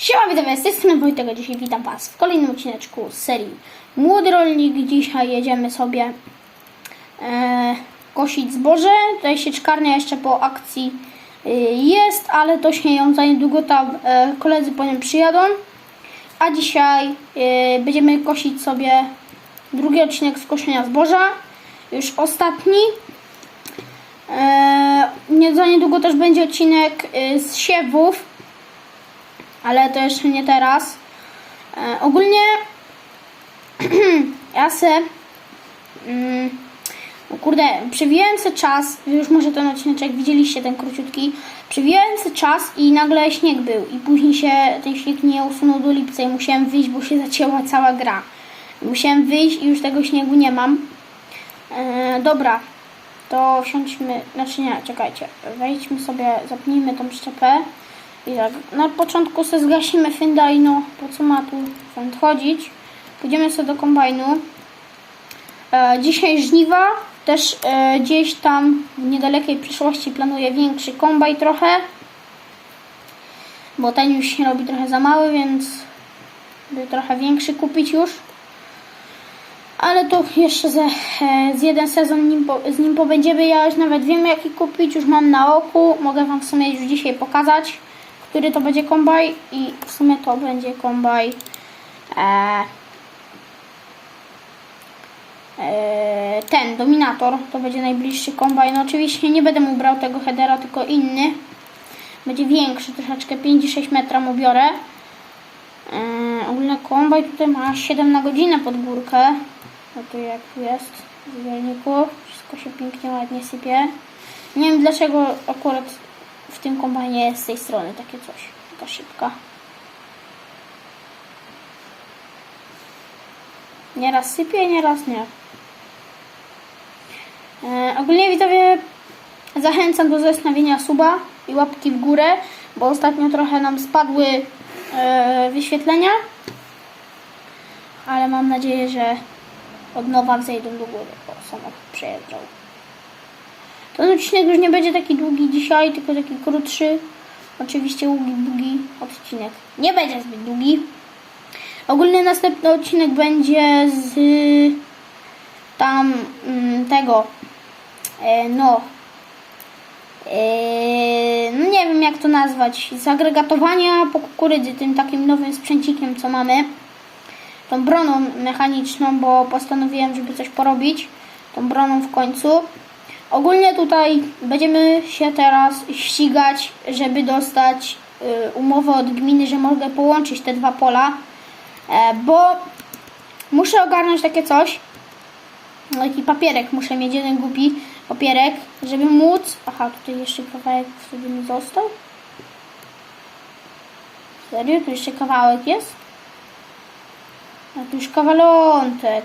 Siema, witam z tej dzisiaj witam Was w kolejnym odcineczku z serii Młody Rolnik. Dzisiaj jedziemy sobie e, kosić zboże. Tutaj sieczkarnia jeszcze po akcji e, jest, ale to się ją za niedługo tam e, koledzy po nią przyjadą. A dzisiaj e, będziemy kosić sobie drugi odcinek z koszenia zboża. Już ostatni. E, za niedługo też będzie odcinek e, z siewów ale to jeszcze nie teraz. E, ogólnie ja se mm, no kurde, przewijałem se czas, już może ten odcinek widzieliście, ten króciutki, przewijałem se czas i nagle śnieg był i później się ten śnieg nie usunął do lipca i musiałem wyjść, bo się zacięła cała gra. Musiałem wyjść i już tego śniegu nie mam. E, dobra, to wsiądźmy, znaczy nie, czekajcie, wejdźmy sobie, zapnijmy tą przyczepę. I na początku sobie zgasimy fynda i no, po co ma tu fend chodzić. Pójdziemy sobie do kombajnu. E, dzisiaj żniwa, też e, gdzieś tam w niedalekiej przyszłości planuję większy kombaj trochę. Bo ten już się robi trochę za mały, więc by trochę większy kupić już. Ale to jeszcze ze, e, z jeden sezon nim z nim pobędziemy. Ja już nawet wiem jaki kupić, już mam na oku. Mogę Wam w sumie już dzisiaj pokazać który to będzie kombaj i w sumie to będzie kombaj e, e, ten, Dominator, to będzie najbliższy kombaj. No oczywiście nie będę mu brał tego headera, tylko inny. Będzie większy, troszeczkę 5-6 metra mu biorę. E, ogólnie kombaj tutaj ma 7 na godzinę pod górkę. No to jak tu jest w wielniku. Wszystko się pięknie, ładnie sypie. Nie wiem dlaczego akurat tym kombajnie jest z tej strony takie coś. Taka szybka. Nieraz sypie, nieraz nie. E, ogólnie widzowie zachęcam do zestawienia suba i łapki w górę, bo ostatnio trochę nam spadły e, wyświetlenia. Ale mam nadzieję, że od nowa wzejdą do góry, bo samochód przejeżdżał. Ten odcinek już nie będzie taki długi dzisiaj, tylko taki krótszy. Oczywiście ługi bugi odcinek nie będzie zbyt długi. Ogólny następny odcinek będzie z tam mm, tego e, no e, no nie wiem jak to nazwać z agregatowania po kukurydzy tym takim nowym sprzęcikiem co mamy tą broną mechaniczną bo postanowiłem żeby coś porobić tą broną w końcu Ogólnie tutaj będziemy się teraz ścigać, żeby dostać y, umowę od gminy, że mogę połączyć te dwa pola, e, bo muszę ogarnąć takie coś. Taki papierek muszę mieć, jeden głupi papierek, żeby móc... Aha, tutaj jeszcze kawałek wtedy mi został. Serio? Tu jeszcze kawałek jest? A tu już kawalątek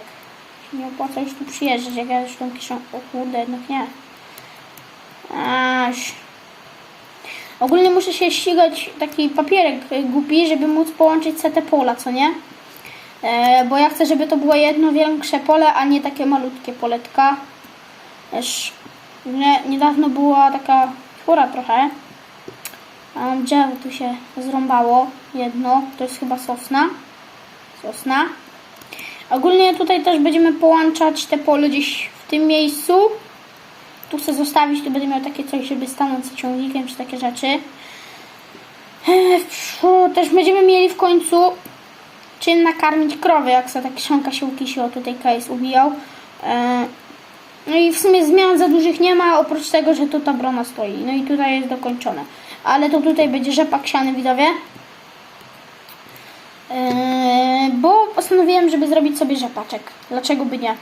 nie opłaca już tu przyjeżdżać, jak ja już tą kiszą... O kurde, jednak nie. Aż. Ogólnie muszę się ścigać taki papierek głupi, żeby móc połączyć te pola, co nie? E, bo ja chcę, żeby to było jedno większe pole, a nie takie malutkie poletka. Też nie, niedawno była taka chmura trochę. A drzewo tu się zrąbało. Jedno, to jest chyba sosna. Sosna. Ogólnie tutaj też będziemy połączać te pole gdzieś w tym miejscu. Tu chcę zostawić, tu będę miał takie coś, żeby stanąć z ciągnikiem, czy takie rzeczy. Też będziemy mieli w końcu czym nakarmić krowy, jak sobie ta kiszonka się ukisiła, tutaj Kajs ubijał. No i w sumie zmian za dużych nie ma, oprócz tego, że tu ta brona stoi. No i tutaj jest dokończone. Ale to tutaj będzie rzepak siany, widzowie. Yy, bo postanowiłem, żeby zrobić sobie rzepaczek. Dlaczego by nie?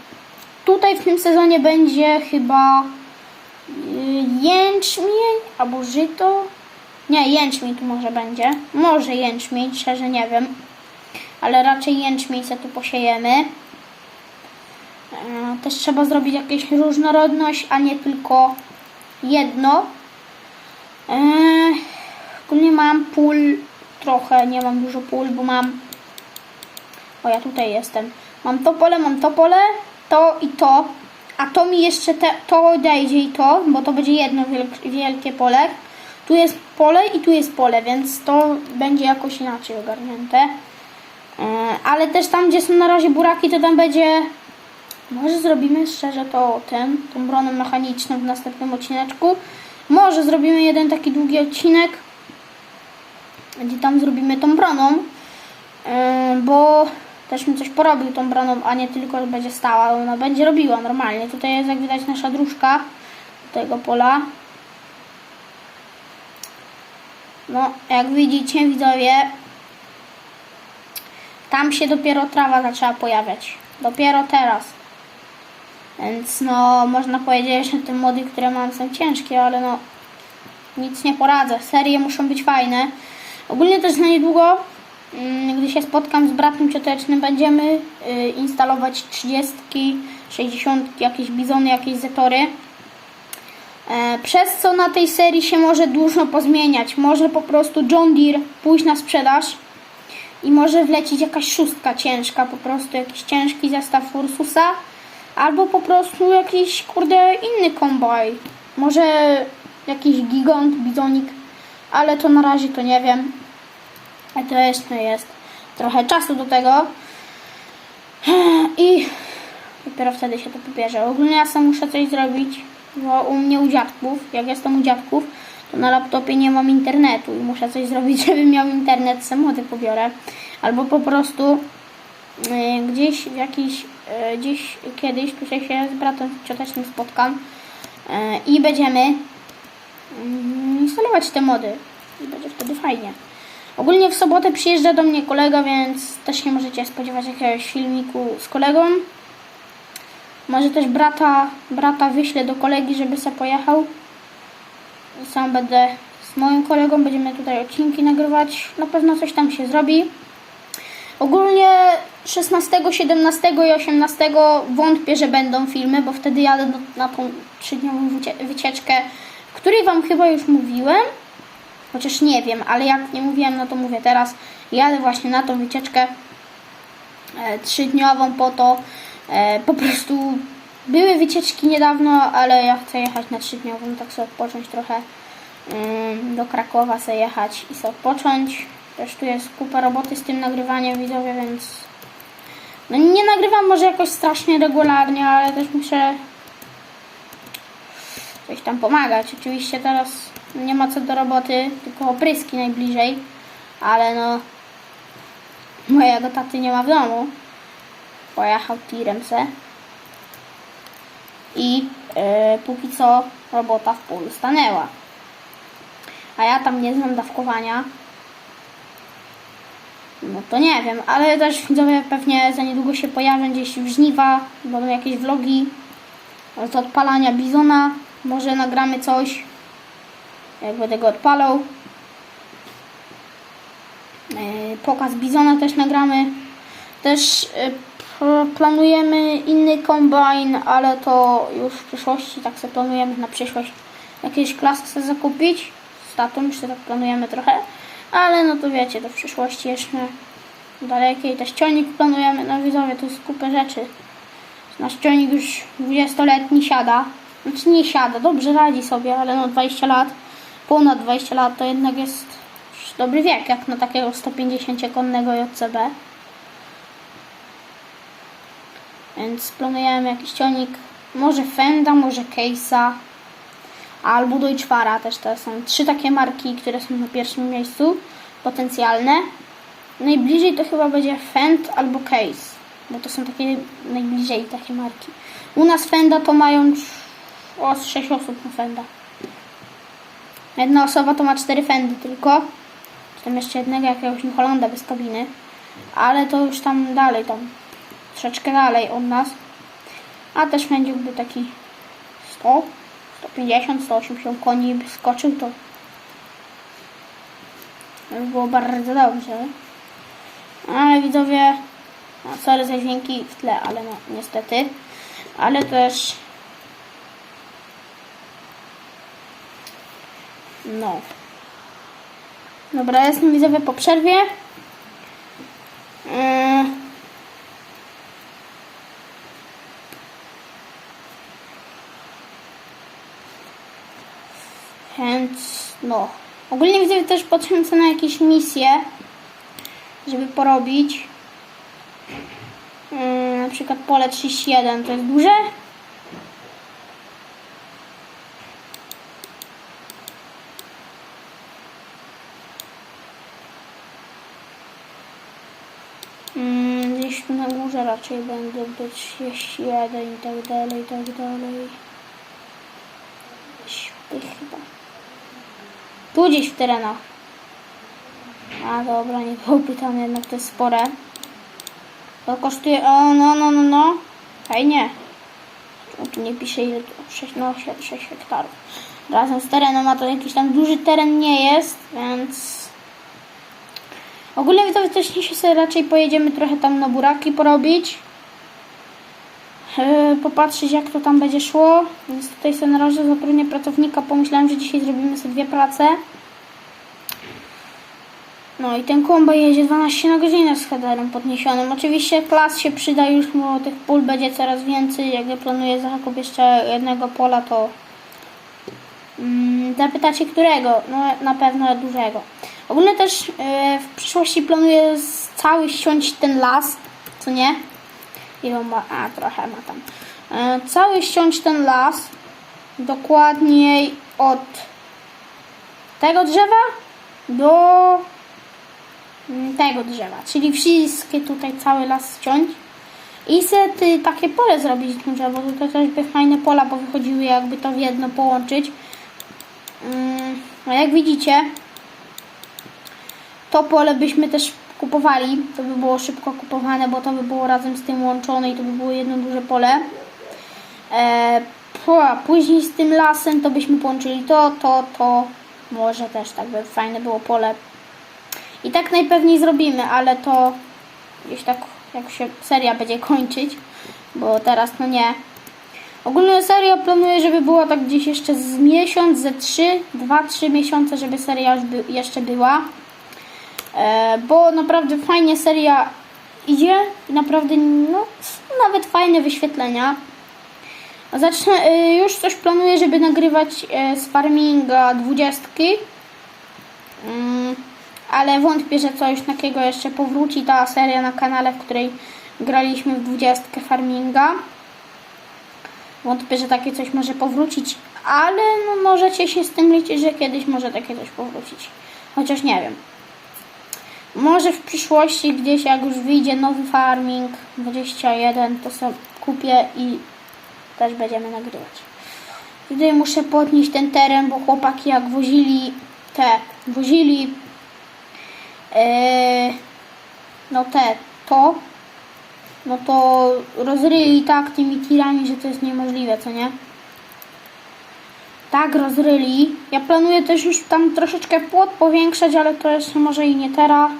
Tutaj w tym sezonie będzie chyba yy, jęczmień albo żyto. Nie, jęczmień tu może będzie. Może jęczmień, szczerze nie wiem. Ale raczej jęczmień se tu posiejemy. Yy, też trzeba zrobić jakąś różnorodność, a nie tylko jedno. Yy, ogólnie mam pól trochę, nie mam dużo pól, bo mam... O, ja tutaj jestem. Mam to pole, mam to pole, to i to. A to mi jeszcze te, to odejdzie i to, bo to będzie jedno wielkie pole. Tu jest pole i tu jest pole, więc to będzie jakoś inaczej ogarnięte. E, Ale też tam, gdzie są na razie buraki, to tam będzie... Może zrobimy szczerze to ten, tą broną mechaniczną w następnym odcineczku. Może zrobimy jeden taki długi odcinek, gdzie tam zrobimy tą broną, e, bo też bym coś porobił tą broną, a nie tylko będzie stała, ona będzie robiła normalnie. Tutaj jest jak widać nasza dróżka tego pola. No, jak widzicie widzowie, tam się dopiero trawa zaczęła pojawiać. Dopiero teraz. Więc no, można powiedzieć, że te mody, które mam są ciężkie, ale no, nic nie poradzę. Serie muszą być fajne. Ogólnie też na niedługo, gdy się spotkam z bratem ciotecznym, będziemy y, instalować 30, 60, jakieś bizony, jakieś zetory. E, Przez co na tej serii się może dużo pozmieniać. Może po prostu John Deere pójść na sprzedaż i może wlecieć jakaś szóstka ciężka, po prostu jakiś ciężki zestaw Ursusa, albo po prostu jakiś kurde inny kombaj. Może jakiś gigant, bizonik, ale to na razie to nie wiem. A to jeszcze jest trochę czasu do tego. I dopiero wtedy się to pobierze. Ogólnie ja sam muszę coś zrobić, bo u mnie u dziadków, jak jestem u dziadków, to na laptopie nie mam internetu i muszę coś zrobić, żebym miał internet, samochody pobiorę. Albo po prostu y, gdzieś jakiś, y, gdzieś kiedyś tutaj się z bratem ciotecznym spotkam y, i będziemy mm, instalować te mody. I będzie wtedy fajnie. Ogólnie w sobotę przyjeżdża do mnie kolega, więc też nie możecie spodziewać jakiegoś filmiku z kolegą. Może też brata, brata wyślę do kolegi, żeby se pojechał. Sam będę z moim kolegą, będziemy tutaj odcinki nagrywać. Na pewno coś tam się zrobi. Ogólnie 16, 17 i 18 wątpię, że będą filmy, bo wtedy jadę na tą trzydniową wycie- wycieczkę, której Wam chyba już mówiłem. Chociaż nie wiem, ale jak nie mówiłem, no to mówię teraz. Jadę właśnie na tą wycieczkę e, trzydniową po to. E, po prostu były wycieczki niedawno, ale ja chcę jechać na trzydniową, tak sobie odpocząć trochę. Ym, do Krakowa sobie jechać i sobie odpocząć. Też tu jest kupa roboty z tym nagrywaniem widzowie, więc no nie nagrywam może jakoś strasznie regularnie, ale też muszę coś tam pomagać. Oczywiście teraz nie ma co do roboty, tylko opryski najbliżej, ale no mojego taty nie ma w domu. Pojechał tirem se. I e, póki co robota w polu stanęła. A ja tam nie znam dawkowania. No to nie wiem, ale też widzowie pewnie za niedługo się pojawią gdzieś w żniwa, będą jakieś vlogi z odpalania bizona. Może nagramy coś, jak będę go odpalał. E, Pokaz bizona też nagramy. Też e, planujemy inny kombajn, ale to już w przyszłości, tak sobie planujemy na przyszłość jakieś klasy zakupić. Z tatą jeszcze tak planujemy trochę. Ale no to wiecie, to w przyszłości jeszcze dalekiej też ciągnik planujemy. No widzowie, to jest kupę rzeczy. Nasz ciągnik już 20-letni siada. Znaczy nie siada, dobrze radzi sobie, ale no 20 lat, ponad 20 lat to jednak jest dobry wiek, jak na takiego 150-konnego JCB. Więc planujemy jakiś ciągnik, może Fenda, może Case'a, albo Deutschfara też to są trzy takie marki, które są na pierwszym miejscu, potencjalne. Najbliżej to chyba będzie Fend albo Case, bo to są takie najbliżej takie marki. U nas Fenda to mają o z 6 osób na Fenda. Jedna osoba to ma cztery Fendy tylko. Czy tam jeszcze jednego jakiegoś New Hollanda bez kabiny. Ale to już tam dalej, tam troszeczkę dalej od nas. A też pędziłby taki 100, 150, 180 koni by skoczył, to by było bardzo dobrze. Ale widzowie, no, sorry za dźwięki w tle, ale no niestety. Ale też no. Dobra, jestem widzowie po przerwie. Yy. No. Ogólnie widzę też potrzebne na jakieś misje, żeby porobić. Yy, na przykład pole 31 to jest duże. Mm, Gdzieś tu na górze raczej będą być 31 i tak dalej, i tak dalej. Śpy chyba. Tu gdzieś w terenach. A dobra, nie byłoby tam jednak to jest spore. To kosztuje. O, no, no, no, no. Fajnie. Czemu tu nie pisze ile to? 6, no, 6 hektarów. Razem z terenem, a to jakiś tam duży teren nie jest, więc. Ogólnie to wcześniej sobie raczej pojedziemy trochę tam na buraki porobić. Yy, popatrzeć jak to tam będzie szło. Więc tutaj sobie na razie zatrudnię pracownika. Pomyślałem, że dzisiaj zrobimy sobie dwie prace. No i ten kombo jedzie 12 na godzinę z headerem podniesionym. Oczywiście klas się przyda już, bo tych pól będzie coraz więcej. Jak ja planuję zakup jeszcze jednego pola, to mm, zapytacie którego? No na pewno dużego. Ogólnie też e, w przyszłości planuję cały ściąć ten las, co nie? Ile ma? A, trochę ma tam. E, cały ściąć ten las, dokładniej od tego drzewa do mm, tego drzewa, czyli wszystkie tutaj cały las ściąć i se ty, takie pole zrobić duże, bo to też by fajne pola, bo wychodziły jakby to w jedno połączyć. Mm, A jak widzicie, to pole byśmy też kupowali, to by było szybko kupowane, bo to by było razem z tym łączone i to by było jedno duże pole. E, później z tym lasem to byśmy połączyli to, to, to. Może też tak by fajne było pole. I tak najpewniej zrobimy, ale to gdzieś tak jak się seria będzie kończyć, bo teraz no nie. Ogólnie seria planuję, żeby była tak gdzieś jeszcze z miesiąc, ze 3, 2-3 miesiące, żeby seria już by, jeszcze była. E, bo naprawdę fajnie seria idzie i naprawdę no, nawet fajne wyświetlenia. Zacznę, e, już coś planuję, żeby nagrywać e, z farminga 20. Mm, ale wątpię, że coś takiego jeszcze powróci ta seria na kanale, w której graliśmy w 20 farminga. Wątpię, że takie coś może powrócić, ale no możecie się z tym liczyć, że kiedyś może takie coś powrócić. Chociaż nie wiem. Może w przyszłości gdzieś jak już wyjdzie nowy farming 21, to sobie kupię i też będziemy nagrywać. Tutaj muszę podnieść ten teren, bo chłopaki jak wozili te, wozili e, no te, to, no to rozryli tak tymi tirami, że to jest niemożliwe, co nie? Tak, rozryli. Ja planuję też już tam troszeczkę płot powiększać, ale to jeszcze może i nie teraz.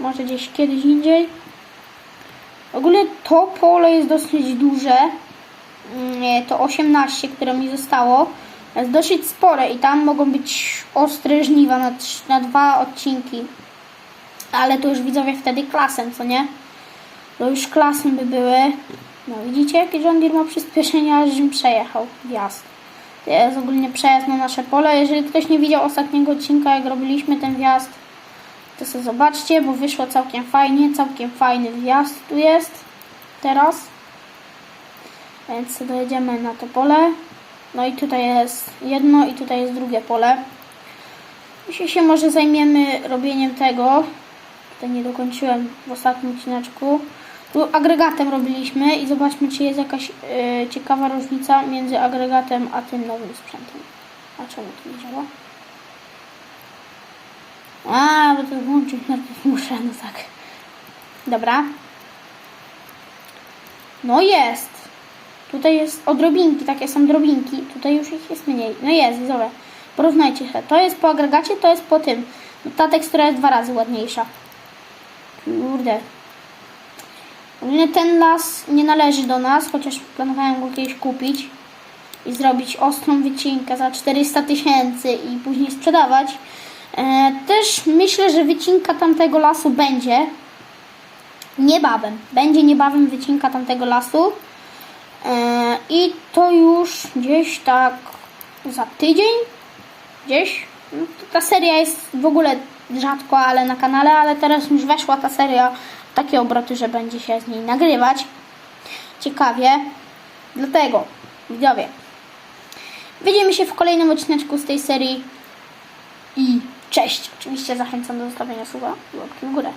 Może gdzieś kiedyś indziej. Ogólnie to pole jest dosyć duże. Mm, To 18, które mi zostało. Jest dosyć spore i tam mogą być ostre żniwa na, na dwa odcinki. Ale to już widzowie wtedy klasem, co nie? To już klasem by były. No widzicie, jaki John ma przyspieszenie, aż żebym przejechał wjazd. To jest ogólnie przejazd na nasze pole. Jeżeli ktoś nie widział ostatniego odcinka, jak robiliśmy ten wjazd, to sobie zobaczcie, bo wyszło całkiem fajnie. Całkiem fajny wjazd tu jest teraz. Więc dojedziemy na to pole. No i tutaj jest jedno i tutaj jest drugie pole. Dzisiaj się może zajmiemy robieniem tego. Tutaj nie dokończyłem w ostatnim odcineczku. Tu agregatem robiliśmy i zobaczmy, czy jest jakaś e, ciekawa różnica między agregatem a tym nowym sprzętem. A czemu to nie działa? A, bo to włączyć najpierw muszę, no tak. Dobra. No jest. Tutaj jest odrobinki, takie są drobinki. Tutaj już ich jest mniej. No jest, dobra. Porównajcie się. To jest po agregacie, to jest po tym. No, ta tekstura jest dwa razy ładniejsza. Kurde. Ogólnie ten las nie należy do nas, chociaż planowałem go kiedyś kupić i zrobić ostrą wycinkę za 400 tysięcy i później sprzedawać. E, też myślę, że wycinka tamtego lasu będzie niebawem. Będzie niebawem wycinka tamtego lasu. E, I to już gdzieś tak za tydzień, gdzieś No, ta seria jest w ogóle rzadko, ale na kanale, ale teraz już weszła ta seria takie obroty, że będzie się z niej nagrywać. Ciekawie. Dlatego, widzowie, widzimy się w kolejnym odcineczku z tej serii i cześć. Oczywiście zachęcam do zostawienia suba i łapki w górę.